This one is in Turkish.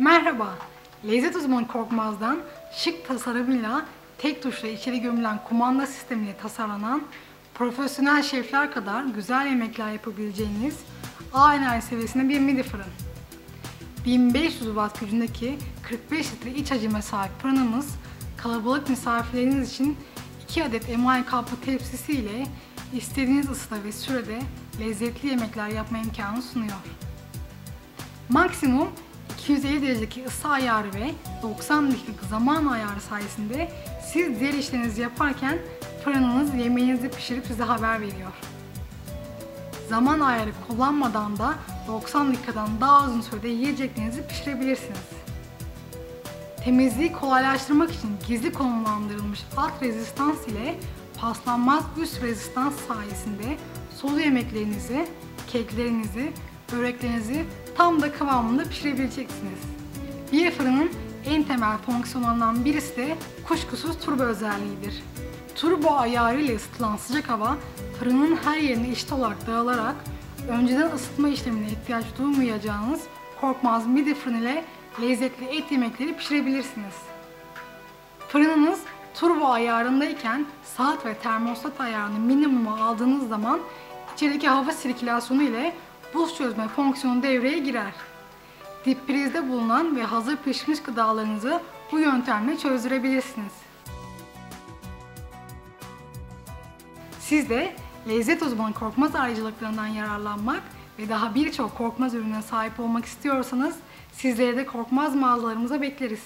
Merhaba, Lezzet Uzmanı Korkmaz'dan şık tasarımıyla tek tuşla içeri gömülen kumanda sistemiyle tasarlanan profesyonel şefler kadar güzel yemekler yapabileceğiniz A enerji seviyesinde bir midi fırın. 1500 watt gücündeki 45 litre iç hacime sahip fırınımız kalabalık misafirleriniz için 2 adet emaye kaplı tepsisi ile istediğiniz ısıda ve sürede lezzetli yemekler yapma imkanı sunuyor. Maksimum 250 derecedeki ısı ayarı ve 90 dakikalık zaman ayarı sayesinde siz diğer işlerinizi yaparken fırınınız yemeğinizi pişirip size haber veriyor. Zaman ayarı kullanmadan da 90 dakikadan daha uzun sürede yiyeceklerinizi pişirebilirsiniz. Temizliği kolaylaştırmak için gizli konumlandırılmış alt rezistans ile paslanmaz üst rezistans sayesinde sulu yemeklerinizi, keklerinizi, böreklerinizi tam da kıvamında pişirebileceksiniz. Bir fırının en temel fonksiyonlarından birisi de kuşkusuz turbo özelliğidir. Turbo ayarı ile ısıtılan sıcak hava fırının her yerine eşit olarak dağılarak önceden ısıtma işlemine ihtiyaç duymayacağınız korkmaz midi fırın ile lezzetli et yemekleri pişirebilirsiniz. Fırınınız turbo ayarındayken saat ve termostat ayarını minimuma aldığınız zaman içerideki hava sirkülasyonu ile buz çözme fonksiyonu devreye girer. Dip prizde bulunan ve hazır pişmiş gıdalarınızı bu yöntemle çözdürebilirsiniz. Siz de lezzet uzmanı korkmaz ayrıcalıklarından yararlanmak ve daha birçok korkmaz ürüne sahip olmak istiyorsanız sizleri de korkmaz mağazalarımıza bekleriz.